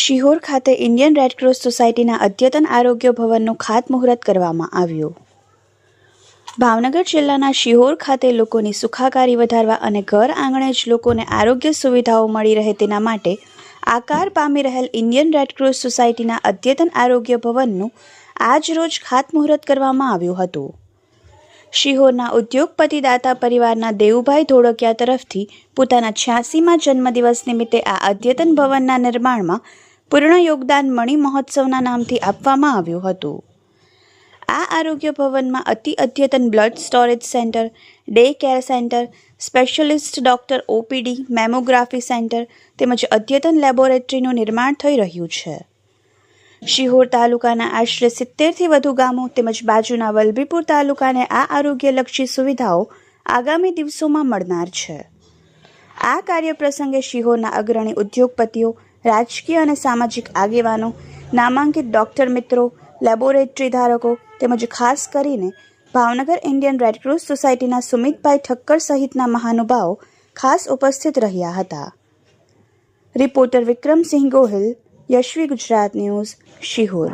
શિહોર ખાતે Indian Red Cross સોસાયટીના અદ્યતન આરોગ્ય ભવનનું ખાતમુહૂર્ત કરવામાં આવ્યું. ભાવનગર જિલ્લાના શિહોર ખાતે લોકોની સુખાકારી વધારવા અને ઘર આંગણે જ લોકોને આરોગ્ય સુવિધાઓ મળી રહે તેના માટે આકાર પામી રહેલ ઇન્ડિયન રેડક્રોસ સોસાયટીના અદ્યતન આરોગ્ય ભવનનું આજ રોજ ખાતમુહૂર્ત કરવામાં આવ્યું હતું. શિહોરના ઉદ્યોગપતિ દાતા પરિવારના દેવુભાઈ ધોળકિયા તરફથી પોતાના છ્યાસીમાં જન્મદિવસ નિમિત્તે આ અદ્યતન ભવનના નિર્માણમાં પૂર્ણ યોગદાન મણિ મહોત્સવના નામથી આપવામાં આવ્યું હતું. આ આરોગ્ય ભવનમાં અતિ અદ્યતન blood storage centre, day care centre, specialist doctor OPD, mammography centre તેમજ અદ્યતન લેબોરેટરીનું નિર્માણ થઈ રહ્યું છે. શિહોર તાલુકાના આશરે સિત્તેરથી વધુ ગામો તેમજ બાજુના વલભીપુર તાલુકાને આ આરોગ્યલક્ષી સુવિધાઓ આગામી દિવસોમાં મળનાર છે. આ કાર્ય પ્રસંગે શિહોરના અગ્રણી ઉદ્યોગપતિઓ રાજકીય અને સામાજિક આગેવાનો, નામાંકિત ડોક્ટર મિત્રો, લેબોરેટરી ધારકો તેમજ ખાસ કરીને ભાવનગર ઇન્ડિયન રેડક્રોસ સોસાયટીના સુમિતભાઈ ઠક્કર સહિતના મહાનુભાવો ખાસ ઉપસ્થિત રહ્યા હતા. Reporter Vikramsinh Gohil, Yashvi Gujarat news, Sihor.